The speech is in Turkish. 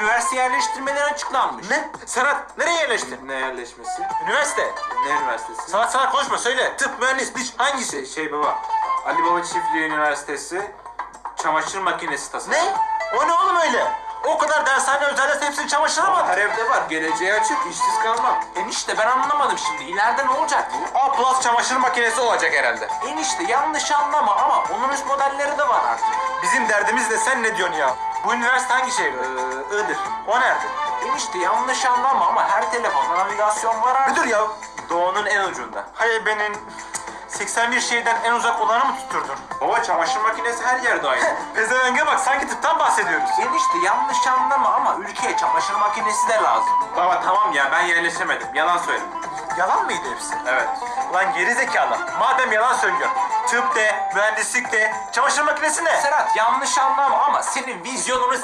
üniversite yerleştirmeleri açıklanmış. Ne? Serhat nereye yerleştin? Ne yerleşmesi? Üniversite. Ne üniversitesi? Salak salak konuşma söyle. Tıp, mühendis, diş hangisi? Şey, şey baba, Ali Baba Çiftliği Üniversitesi çamaşır makinesi tasarımı. Ne? O ne oğlum öyle? O kadar dershane özelde hepsini çamaşıra mı Her evde var, geleceğe açık, işsiz kalmam. Enişte ben anlamadım şimdi, ileride ne olacak bu? A plus çamaşır makinesi olacak herhalde. Enişte yanlış anlama ama onun üst modelleri de var artık. Bizim derdimiz de sen ne diyorsun ya? Bu üniversite hangi şehirde? Ee, Iğdır. O nerede? Enişte yanlış anlama ama her telefonda navigasyon var artık. Müdür ya. Doğunun en ucunda. Hayır benim 81 şehirden en uzak olanı mı tutturdun? Baba çamaşır makinesi her yerde aynı. Pezevenge bak sanki tıptan bahsediyoruz. Enişte yanlış anlama ama ülkeye çamaşır makinesi de lazım. Baba tamam ya ben yerleşemedim. Yalan söyledim. Yalan mıydı hepsi? Evet. Lan geri zekalı. Madem yalan söylüyorsun. Tıp de, mühendislik de, çamaşır makinesi ne? Serhat yanlış anlama ama senin vizyonunu